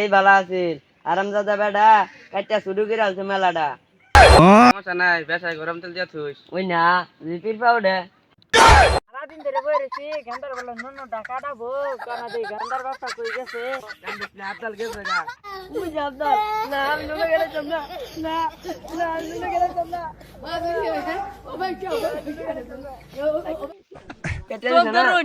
এই ভালো আছিল আরামজাদা বেডা কাইটা শুরু করে আলছে মেলাটা। সমস্যা নাই বেসায় গরম তেল দিয়া থুস ওই না রিপিট পাউডার। সারাদিন ধরে বই রয়েছি গান্দার বলে নুন টাকা ডাবো কানা দিই গান্দার বাসা কই গেছে? আবদাল না আমি নুনে গেলে না না নুনে গেলে ধরুন।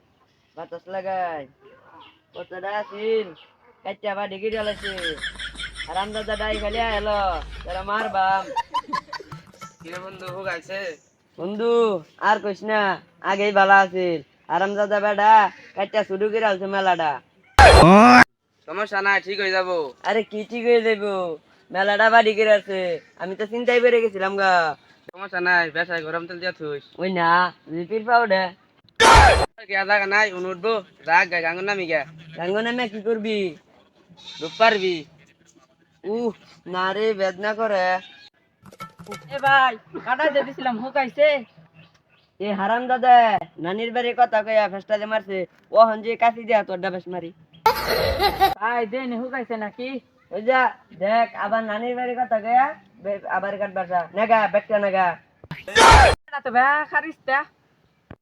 বাতাস লাগাই। কতটা আছিল কাচ্চা বা ডিগ্রি আলাইছে আরাম দাদা ডাই খালি এলো তারা মারবাম কিরে বন্ধু হুক আইছে? বন্ধু আর কইস না আগেই ভালো আছিল। আরাম দাদা বেডা কাচ্চা শুরু করে আলছে মেলাটা। সমস্যা নাই ঠিক হয়ে যাব। আরে কি ঠিক হয়ে যাইব? মেলাটা বাড়ি করে আছে। আমি তো চিন্তাই বেড়ে গেছিলাম গা। সমস্যা নাই বেসায় গরম তেল দিয়া থুস ওই না রিপিট পাউডার জায়গা নাই না বেদনা করে এ ভাই কাটা কথা কইয়া ফেস্টালে মারছে ও যে কাশি দিয়া তোর ডাবেস মারি ভাই দেন হুকাইছে নাকি ওই দেখ আবার নানির বাড়ির কথা কইয়া আবার কাট বাসা নেগা বেটটা নেগা না তো ব্যা খারিস্তা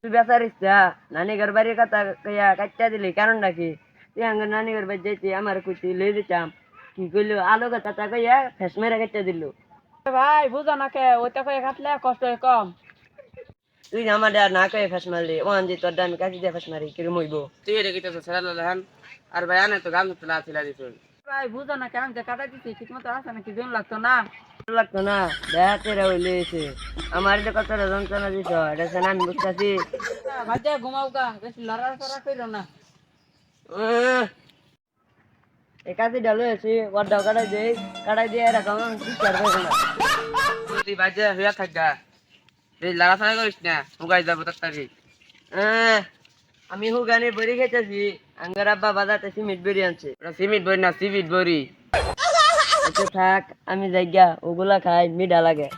তুই বেচারিস যা। নানি ঘর বাড়ির কথা কইয়া কাটটা দিলি কারণ নাকি তুই আঙ্গ নানি ঘর বাড়ি যাইতি আমার কুচি লই দিতাম কি কইলো? আলো কথা কইয়া ফেস মেরে কাটটা দিল। ভাই বুঝো না কে ওইটা কয়ে কাটলে কষ্ট কম। তুই আমার আর না কয়ে ফেস মারলি। ও আনজি তোর ডামি কাশি দিয়া ফেস মারি কিরম হইব? তুই এটা কি তো ছেড়া লাহান আর ভাই আনে তো গাম তুলা ছিলা দিছ ভাই বুঝো না কে আমি যে কাটা দিছি ঠিক মতো আছে নাকি? জন লাগতো না। লাগতো না দেখা তেরা হইলে এসে। আমার এটা কতটা যন্ত্রণা দিছ এটা সে আমি বুঝতেছি। ভাজা ঘুমাও গা বেশি না। এই কাশি ডালো এসে ওর দাও কাটাই দেই কাটাই দিয়ে এরকম কি করবে না তুই বাজে হইয়া থাক গা। এই লাড়া ছাড়া করিস না হুকাই যাব তাড়াতাড়ি। আহ, আমি হুগানি বড়ি খেতেছি আঙ্গার আব্বা বাজাতে সিমেন্ট বেরিয়ে আনছে। ওটা সিমিট বই না সিমিট বড়ি। থাক আমি যাই গা ওগুলা খাই মিঠা লাগে।